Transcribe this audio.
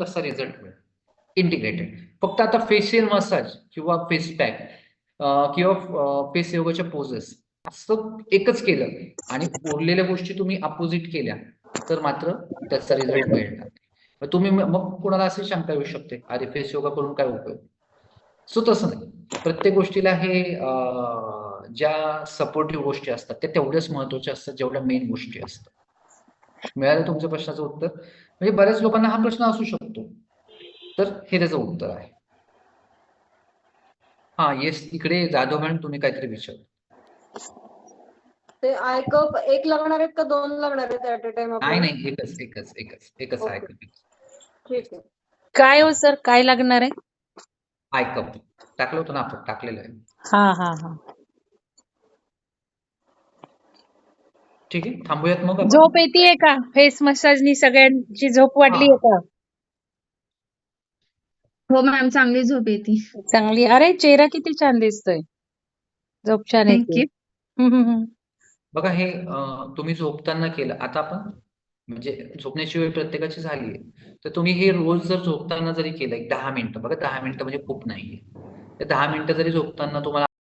तसा रिझल्ट मिळेल इंटिग्रेटेड फक्त आता फेशियल मसाज किंवा फेस पॅक किंवा फेस योगाच्या पोजेस असं एकच केलं आणि बोललेल्या गोष्टी तुम्ही अपोजिट केल्या तर मात्र त्याचा रिझल्ट मिळणार मग तुम्ही मग कोणाला अशी शंका येऊ शकते? अरे फेस योगा करून काय उपयोग? सो तसं नाही. प्रत्येक गोष्टीला हे ज्या सपोर्टिव्ह गोष्टी असतात त्या तेवढ्याच महत्त्वाच्या असतात जेवढ्या मेन गोष्टी असतात. मिळालं तुमच्या प्रश्नाचं उत्तर? म्हणजे बऱ्याच लोकांना हा प्रश्न असू शकतो. तर हे त्याचं उत्तर आहे. हा येस इकडे जाधव मॅडम तुम्ही काहीतरी विचार. ते आयकप एक लागणार आहेत का दोन लागणार आहेत ऍट अ टाइम नाही नाही एकच एकच एकच एकच ठीक आहे. काय हो सर काय लागणार आहे? आयकप टाकलं होतं ना आपण टाकलेलं आहे. हा हा हा. ठीक आहे थांबूयात मग आपण. झोप येते का? फेस मसाजनी सगळ्यांची झोप वाढली आहे का? हो मॅम चांगली झोप येते. चांगली. अरे चेहरा किती छान दिसतोय. झोप छान येते. थँक्यू हम्म, हम्म, हम्म. बघा हे अं, तुम्ही झोपताना केलं. आता आपण म्हणजे झोपण्याची वेळ प्रत्येकाची झाली आहे. तर तुम्ही हे रोज जर झोपताना जरी केलं एक दहा मिनिटं. बघा दहा मिनिटं म्हणजे खूप नाहीये. तर दहा मिनिटं जरी झोपताना तुम्हाला